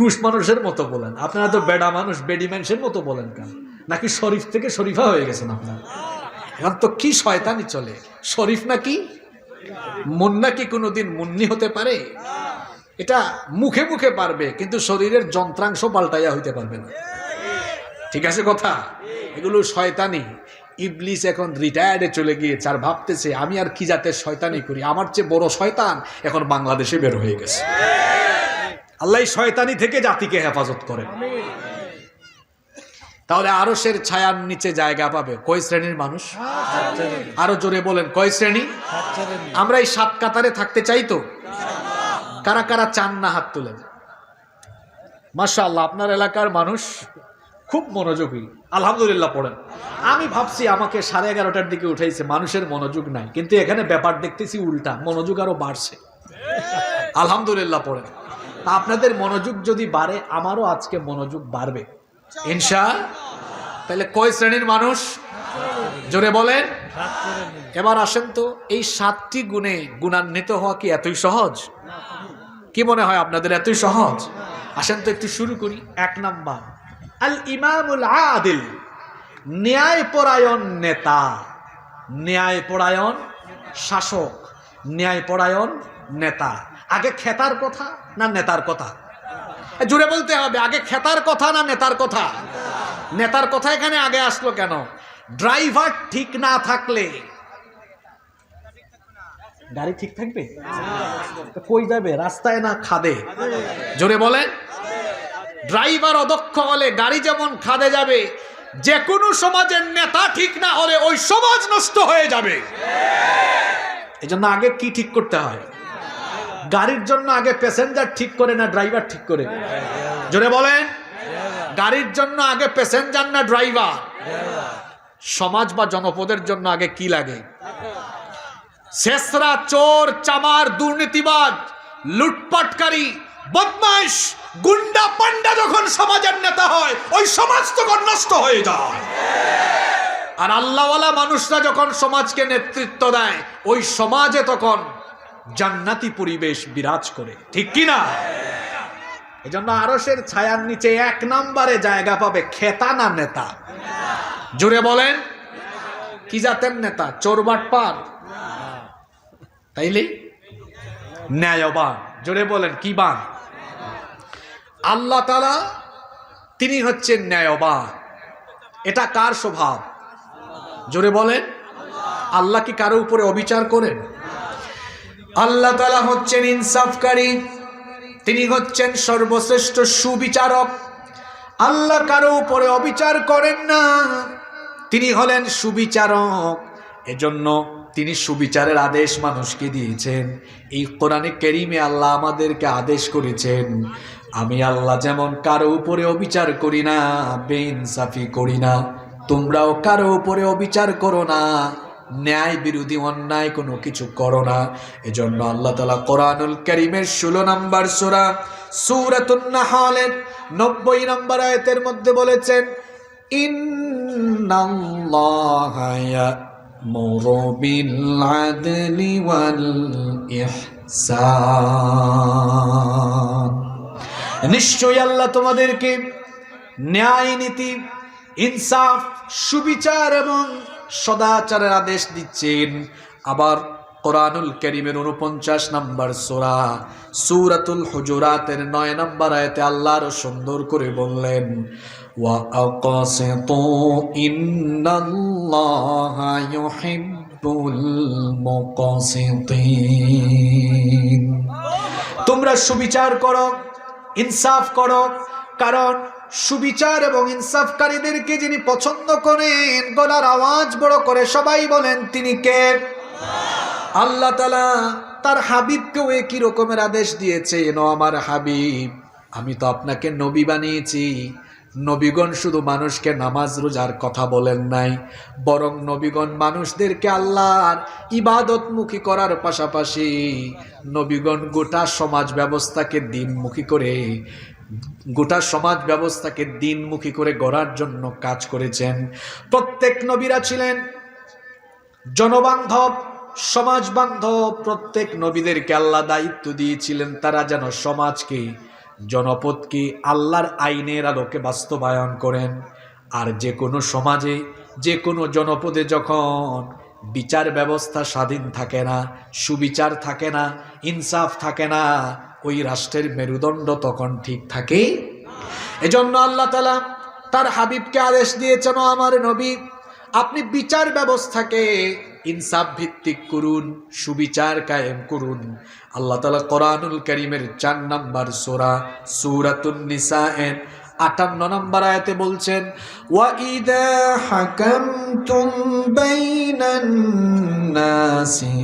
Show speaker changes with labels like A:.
A: পুরুষ মানুষের মতো বলেন। আপনারা তো বেডা মানুষ, বেডি মতো বলেন কেন? নাকি শরীফ থেকে শরীফা হয়ে গেছেন আপনারা? এখন তো কি শয়তানি চলে? শরীফ নাকি? মুন্না কি কোনোদিন মুন্নি হতে পারে? এটা মুখে মুখে পারবে, কিন্তু শরীরের যন্ত্রাংশ পাল্টাইয়া হইতে পারবে না। ঠিক আছে কথা? এগুলো শয়তানি। ইবলিস এখন রিটায়ার্ডে চলে গিয়েছে আর ভাবতেছে, আমি আর কি জাতের শয়তানি করি? আমার চেয়ে বড় শয়তান এখন বাংলাদেশে বের হয়ে গেছে। আল্লাহ শয়তানি থেকে জাতিকে হেফাজত করে। তাহলে আরসের ছায়ার নিচে জায়গা পাবে। কয় শ্রেণির মানুষ? আরও জোরে বলেন কয় শ্রেণি? আমরা এই সাত কাতারে থাকতে চাই তো। কারা কারা চান না হাত তুলেন? মাসা আল্লাহ আপনার এলাকার মানুষ খুব মনোযোগী। আলহামদুলিল্লাহ পড়েন। আমি ভাবছি আমাকে সাড়ে এগারোটার দিকে উঠাইছে মানুষের মনোযোগ নাই। কিন্তু এখানে ব্যাপার দেখতেছি উল্টা মনোযোগ আরও বাড়ছে। আলহামদুলিল্লাহ পড়েন। তা আপনাদের মনোযোগ যদি বাড়ে, আমারও আজকে মনোযোগ বাড়বে। ইনশা, তাহলে কয় শ্রেণির মানুষ? জোরে বলেন। এবার আসেন তো, এই সাতটি গুণে গুণান্বিত হওয়া কি এতই সহজ? কি মনে হয় আপনাদের এতই সহজ? আসেন তো একটু শুরু করি, এক নাম্বার। আল ইমামুল আদিল ন্যায় পরায়ণ নেতা। ন্যায় পরায়ণ শাসক ন্যায় পরায়ণ নেতা। আগে খেতার কথা না নেতার কথা? জুড়ে বলতে হবে, আগে খেতার কথা না নেতার কথা? নেতার কথা এখানে আগে আসলো কেন? ড্রাইভার ঠিক না থাকলে গাড়ি ঠিক থাকবে? কই যাবে? রাস্তায় না খাদে? জোরে বলেন। ড্রাইভার অদক্ষ হলে গাড়ি যেমন খাদে যাবে, যে কোনো সমাজের নেতা ঠিক না হলে ওই সমাজ নষ্ট হয়ে যাবে। এই আগে কি ঠিক করতে হয়? গাড়ির জন্য আগে প্যাসেঞ্জার ঠিক করে না ড্রাইভার ঠিক করে? জোরে বলেন। গাড়ির জন্য আগে প্যাসেঞ্জার না ড্রাইভার সমাজ বা জনপদের জন্য আগে কি লাগে? শেষরা চোর, চামার দুর্নীতিবাদ লুটপাটকারী, বদমাইশ, গুন্ডা পান্ডা যখন সমাজের নেতা হয়, ওই সমাজ তখন নষ্ট হয়ে যায়। আর আল্লাহওয়ালা মানুষরা যখন সমাজকে নেতৃত্ব দেয়, ওই সমাজে তখন জান্নাতি পরিবেশ বিরাজ করে। ঠিক কি না এই জন্য আরসের ছায়ার নিচে এক নম্বরে জায়গা পাবে খেতা না নেতা। জুড়ে বলেন। কি জাতের নেতা? চোরবাট পার? তাইলে ন্যায়বান। জোরে বলেন, কি বান? আল্লাহ তালা তিনি হচ্ছেন ন্যায়বান। এটা কার স্বভাব? জোরে বলেন। আল্লাহ কি কারও উপরে অবিচার করেন? আল্লাহ তালা হচ্ছেন ইনসাফকারী, তিনি হচ্ছেন সর্বশ্রেষ্ঠ সুবিচারক। আল্লাহ কারও উপরে অবিচার করেন না, তিনি হলেন সুবিচারক। এজন্য তিনি সুবিচারের আদেশ মানুষকে দিয়েছেন। এই কোরআনে কেরিমে আল্লাহ আমাদেরকে আদেশ করেছেন, আমি আল্লাহ যেমন কারও উপরে অবিচার করি না, বেইনসাফি করি না, তোমরাও কারও উপরে অবিচার করো না। ন্যায় বিরোধী অন্যায় কোনো কিছু করো না। এজন্য আল্লাহ তালা কোরআনুল করিমের ষোলো নম্বর সুরা সুরাতুন নাহালের নব্বই নম্বর আয়তের মধ্যে বলেছেন নিশ্চয়ই আল্লাহ তোমাদেরকে ন্যায় নীতি, ইনসাফ, সুবিচার এবং সদাচারের আদেশ দিচ্ছেন। আবার কোরআনুল করিমের উনপঞ্চাশ নম্বর সোরা, সুরাতুল হুজুরাতের নয় নম্বর আয়তে আল্লাহর সুন্দর করে বললেন তোমরা সুবিচার করো, ইনসাফ করো কারণ সুবিচার এবং ইনসাফকারীদেরকে যিনি পছন্দ করেন, গলার আওয়াজ বড় করে সবাই বলেন, তিনি কে? আল্লাহ তালা তার হাবিবকেও একই রকমের আদেশ দিয়েছে এনো আমার হাবিব, আমি তো আপনাকে নবী বানিয়েছি। নবীগণ শুধু মানুষকে নামাজ রোজার কথা বলেন নাই, বরং নবীগণ মানুষদেরকে আল্লাহর ইবাদতমুখী করার পাশাপাশি নবীগণ গোটা সমাজ ব্যবস্থাকে দিনমুখী করে গোটা সমাজ ব্যবস্থাকে দিনমুখী করে গড়ার জন্য কাজ করেছেন। প্রত্যেক নবীরা ছিলেন জনবান্ধব সমাজ বান্ধব প্রত্যেক নবীদেরকে আল্লাহ দায়িত্ব দিয়েছিলেন, তারা যেন সমাজকে, জনপদকে আল্লাহর আইনের আলোকে বাস্তবায়ন করেন। আর যে কোনো সমাজে, যে কোনো জনপদে যখন বিচার ব্যবস্থা স্বাধীন থাকে না, সুবিচার থাকে না, ইনসাফ থাকে না ওই রাষ্ট্রের মেরুদণ্ড তখন ঠিক থাকে। এজন্য আল্লাহ তালা তার হাবিবকে আদেশ দিয়েছেন আমার নবী, আপনি বিচার ব্যবস্থাকে ইনসাফ ভিত্তিক করুন, সুবিচার কায়েম করুন। আল্লাহ তালা কোরআনুল করিমের চার নাম্বার সোরা, সুরাতুন নিসা এর আটান্ন নম্বর আয়াতে বলছেন ওয়াইদা হাকামতুম বাইনান নাসি।